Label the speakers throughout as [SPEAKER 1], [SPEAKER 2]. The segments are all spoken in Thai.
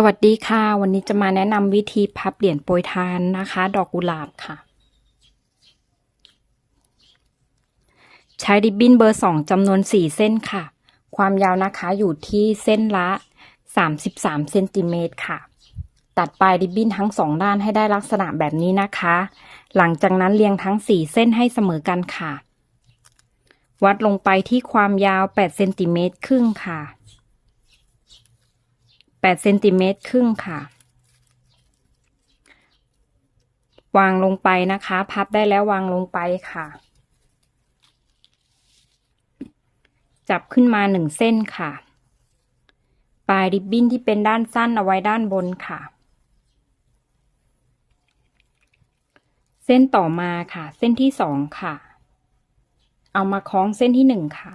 [SPEAKER 1] สวัสดีค่ะ วันนี้จะมาแนะนำวิธีพับเหรียญโปรยทานนะคะ ดอกกุหลาบค่ะ ใช้ริบบิ้นเบอร์สองจำนวนสี่เส้นค่ะ ความยาวนะคะอยู่ที่เส้นละสามสิบสามเซนติเมตรค่ะ ตัดปลายริบบิ้นทั้งสองด้านให้ได้ลักษณะแบบนี้นะคะ หลังจากนั้นเรียงทั้งสี่เส้นให้เสมอกันค่ะ วัดลงไปที่ความยาวแปดเซนติเมตรครึ่งค่ะ แปดเซนติเมตรครึ่งค่ะ วางลงไปนะคะ พับได้แล้ววางลงไปค่ะ จับขึ้นมาหนึ่งเส้นค่ะ ปลายริบบิ้นที่เป็นด้านสั้นเอาไว้ด้านบนค่ะ เส้นต่อมาค่ะ เส้นที่สองค่ะ เอามาคล้องเส้นที่หนึ่งค่ะ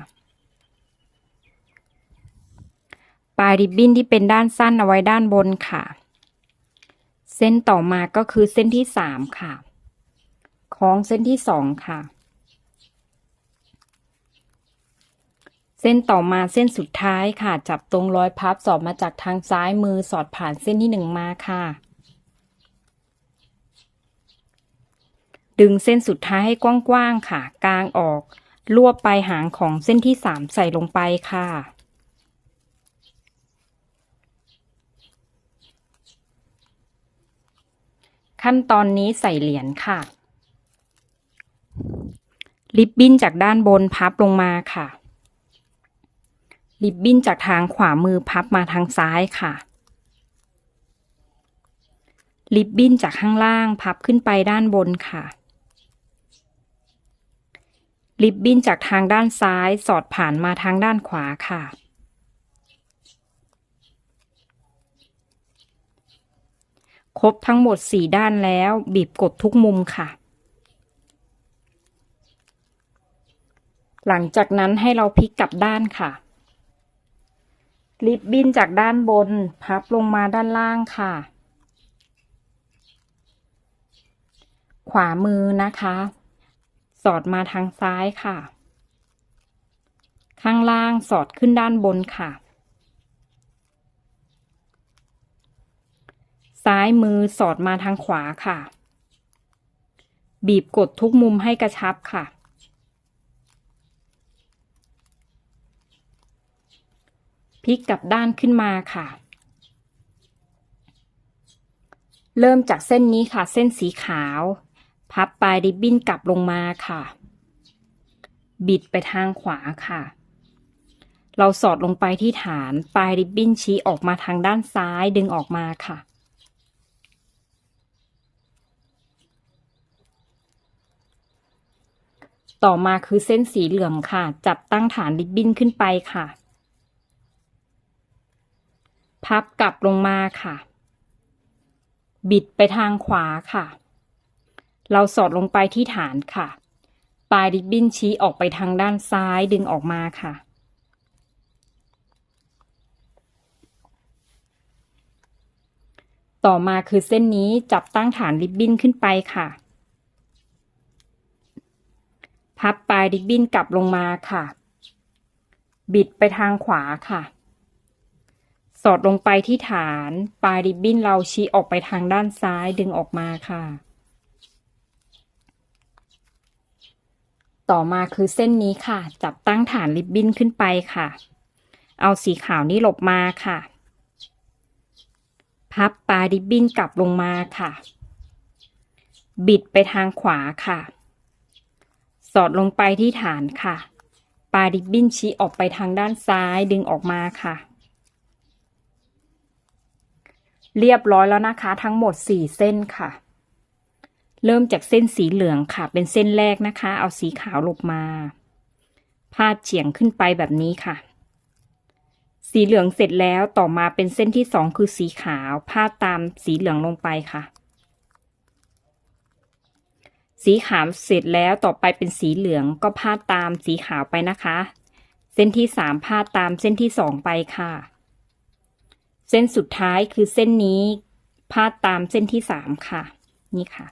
[SPEAKER 1] ปลายริบบิ้นที่เป็นด้านสั้นเอาไว้ด้านบนค่ะ เส้นต่อมาก็คือเส้นที่สามค่ะคล้องเส้นที่สองค่ะ เส้นต่อมาเส้นสุดท้ายค่ะ จับตรงรอยพับสอดมาจากทางซ้ายมือสอดผ่านเส้นที่หนึ่งมาค่ะ ดึงเส้นสุดท้ายให้กว้างๆค่ะ กลางออกรวบปลายหางของเส้นที่สามใส่ลงไปค่ะ ขั้นตอนนี้ใส่เหรียญค่ะ ริบบิ้นจากด้านบนพับลงมาค่ะ ริบบิ้นจากทางขวามือพับมาทางซ้ายค่ะ ริบบิ้นจากข้างล่างพับขึ้นไปด้านบนค่ะ ริบบิ้นจากทางด้านซ้ายสอดผ่านมาทางด้านขวาค่ะ ครบทั้งหมดสี่ด้านแล้ว บีบกดทุกมุมค่ะ หลังจากนั้นให้เราพลิกกลับด้านค่ะ ริบบิ้นจากด้านบน พับลงมาด้านล่างค่ะ ขวามือนะคะ สอดมาทางซ้ายค่ะ ข้างล่างสอดขึ้นด้านบนค่ะ ซ้ายมือสอดมาทางขวาค่ะ บีบกดทุกมุมให้กระชับค่ะ พลิกกลับด้านขึ้นมาค่ะ เริ่มจากเส้นนี้ค่ะ เส้นสีขาว พับปลายริบบิ้นกลับลงมาค่ะ บิดไปทางขวาค่ะเราสอดลงไปที่ฐาน ปลายริบบิ้นชี้ออกมาทางด้านซ้ายดึงออกมาค่ะ ต่อมาคือเส้นสีเหลืองค่ะ จับตั้งฐานริบบิ้นขึ้นไปค่ะ พับกลับลงมาค่ะ บิดไปทางขวาค่ะ เราสอดลงไปที่ฐานค่ะ ปลายริบบิ้นชี้ออกไปทางด้านซ้ายดึงออกมาค่ะต่อมาคือเส้นนี้จับตั้งฐานริบบิ้นขึ้นไปค่ะ พับปลายริบบินกลับลงมาค่ะ บิดไปทางขวาค่ะ สอดลงไปที่ฐาน ปลายริบบินเราชี้ออกไปทางด้านซ้ายดึงออกมาค่ะ ต่อมาคือเส้นนี้ค่ะ จับตั้งฐานริบบิ้นขึ้นไปค่ะ เอาสีขาวนี้หลบมาค่ะ พับปลายริบบิ้นกลับลงมาค่ะ บิดไปทางขวาค่ะ สอดลงไปที่ฐานค่ะ ปลายริบบิ้นชี้ออกไปทางด้านซ้ายดึงออกมาค่ะ เรียบร้อยแล้วนะคะ ทั้งหมดสี่เส้นค่ะ เริ่มจากเส้นสีเหลืองค่ะ เป็นเส้นแรกนะคะ เอาสีขาวลบมา พาดเฉียงขึ้นไปแบบนี้ค่ะ สีเหลืองเสร็จแล้วต่อมาเป็นเส้นที่สองคือสีขาว พาดตามสีเหลืองลงไปค่ะ สีขาวเสร็จแล้วต่อไปเป็นสีเหลืองก็พาดตามสีขาวไปนะคะ เส้นที่สามพาดตามเส้นที่สองไปค่ะ เส้นสุดท้ายคือเส้นนี้พาดตามเส้นที่สามค่ะ นี่ค่ะ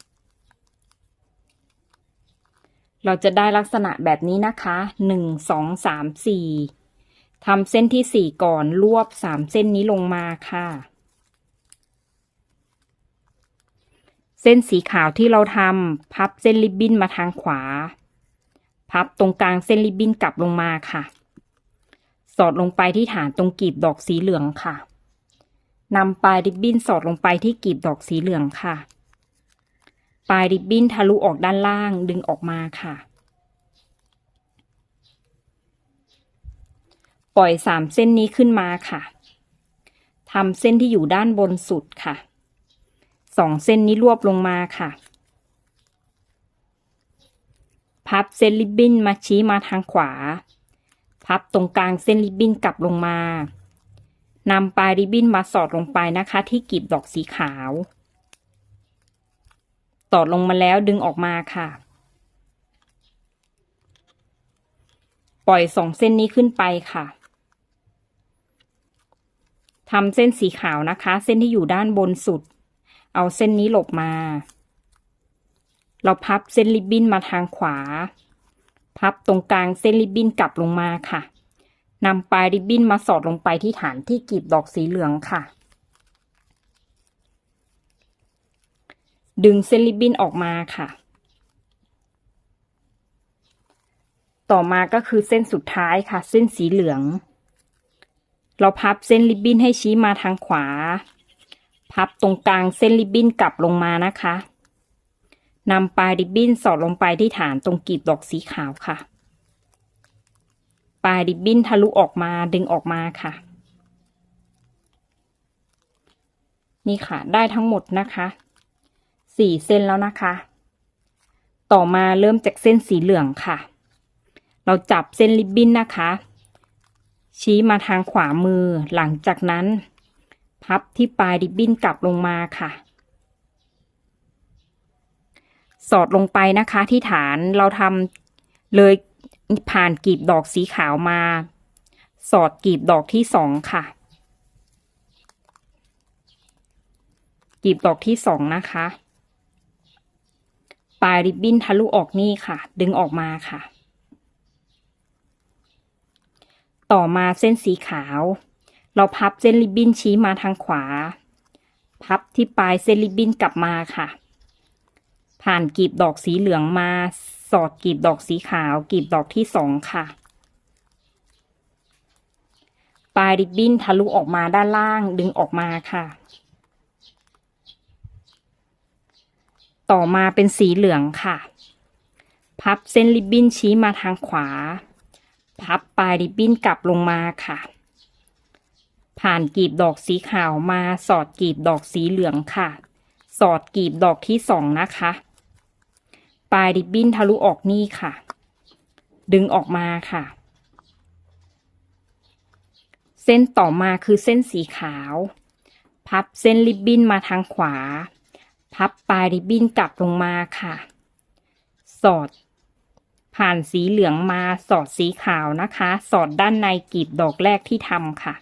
[SPEAKER 1] เราจะได้ลักษณะแบบนี้นะคะหนึ่งสองสามสี่ทำเส้นที่สี่ก่อนรวบสามเส้นนี้ลงมาค่ะ เส้นสีขาวที่เราทำพับเส้นริบบิ้นมาทางขวา พับตรงกลางเส้นริบบิ้นกลับลงมาค่ะ สอดลงไปที่ฐานตรงกีบดอกสีเหลืองค่ะนำปลายริบบิ้นสอดลงไปที่กีบดอกสีเหลืองค่ะ ปลายริบบิ้นทะลุออกด้านล่างดึงออกมาค่ะ ปล่อยสามเส้นนี้ขึ้นมาค่ะทำเส้นที่อยู่ด้านบนสุดค่ะ สองเส้นนี้รวบลงมาค่ะ พับเส้นริบบิ้นมาชี้มาทางขวา พับตรงกลางเส้นริบบิ้นกลับลงมานำปลายริบบิ้นมาสอดลงไปนะคะ ที่กีบดอกสีขาวตอดลงมาแล้วดึงออกมาค่ะ ปล่อยสองเส้นนี้ขึ้นไปค่ะทำเส้นสีขาวนะคะ เส้นที่อยู่ด้านบนสุด เอาเส้นนี้หลบมา เราพับเส้นริบบิ้นมาทางขวา พับตรงกลางเส้นริบบิ้นกลับลงมาค่ะนำปลายริบบิ้นมาสอดลงไปที่ฐานที่กีบดอกสีเหลืองค่ะ ดึงเส้นริบบิ้นออกมาค่ะ ต่อมาก็คือเส้นสุดท้ายค่ะ เส้นสีเหลือง เราพับเส้นริบบิ้นให้ชี้มาทางขวา พับตรงกลางเส้นริบบิ้นกลับลงมานะคะนำปลายริบบิ้นสอดลงไปที่ฐานตรงกีบดอกสีขาวค่ะ ปลายริบบิ้นทะลุออกมาดึงออกมาค่ะ นี่ค่ะ ได้ทั้งหมดนะคะสี่เส้นแล้วนะคะ ต่อมาเริ่มจากเส้นสีเหลืองค่ะ เราจับเส้นริบบิ้นนะคะ ชี้มาทางขวามือหลังจากนั้น พับที่ปลายริบบิ้นกลับลงมาค่ะ สอดลงไปนะคะที่ฐานเราทำเลยผ่านกีบดอกสีขาวมา สอดกีบดอกที่สองค่ะกีบดอกที่สองนะคะ ปลายริบบิ้นทะลุออกนี่ค่ะ ดึงออกมาค่ะ ต่อมาเส้นสีขาว เราพับเส้นริบบิ้นชี้มาทางขวา พับที่ปลายเส้นริบบิ้นกลับมาค่ะ ผ่านกลีบดอกสีเหลืองมา สอดกลีบดอกสีขาวกลีบดอกที่สองค่ะ ปลายริบบิ้นทะลุออกมาด้านล่างดึงออกมาค่ะ ต่อมาเป็นสีเหลืองค่ะ พับเส้นริบบิ้นชี้มาทางขวา พับปลายริบบิ้นกลับลงมาค่ะ ผ่านกีบดอกสีขาวมาสอดกีบดอกสีเหลืองค่ะ สอดกีบดอกที่สองนะคะ ปลายริบบิ้นทะลุออกนี่ค่ะ ดึงออกมาค่ะ เส้นต่อมาคือเส้นสีขาว พับเส้นริบบิ้นมาทางขวา พับปลายริบบิ้นกลับลงมาค่ะ สอด ผ่านสีเหลืองมาสอดสีขาวนะคะ สอดด้านในกีบดอกแรกที่ทำค่ะ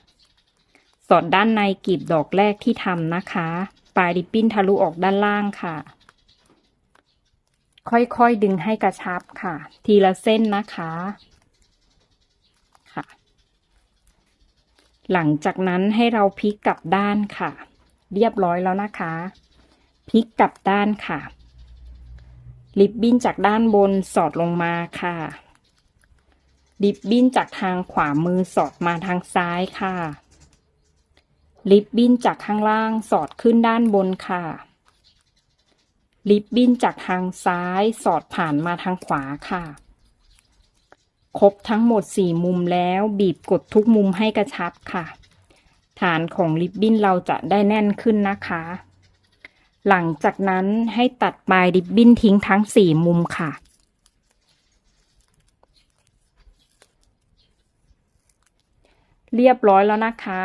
[SPEAKER 1] สอดด้านในกลีบดอกแรกที่ทำนะคะ ปลายริบบิ้นทะลุออกด้านล่างค่ะ ค่อยๆดึงให้กระชับค่ะ ทีละเส้นนะคะค่ะ หลังจากนั้นให้เราพลิกกลับด้านค่ะ เรียบร้อยแล้วนะคะพลิกกลับด้านค่ะริบบิ้นจากด้านบนสอดลงมาค่ะริบบิ้นจากทางขวามือสอดมาทางซ้ายค่ะ ริบบิ้นจากข้างล่างสอดขึ้นด้านบนค่ะริบบิ้นจากทางซ้ายสอดผ่านมาทางขวาค่ะ ครบทั้งหมดสี่มุมแล้วบีบกดทุกมุมให้กระชับค่ะ ฐานของริบบิ้นเราจะได้แน่นขึ้นนะคะ หลังจากนั้นให้ตัดปลายริบบิ้นทิ้งทั้งสี่มุมค่ะเรียบร้อยแล้วนะคะ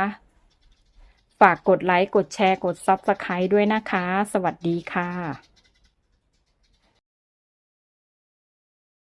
[SPEAKER 1] ฝากกดไลค์ กดแชร์ กด Subscribe ด้วยนะคะ สวัสดีค่ะ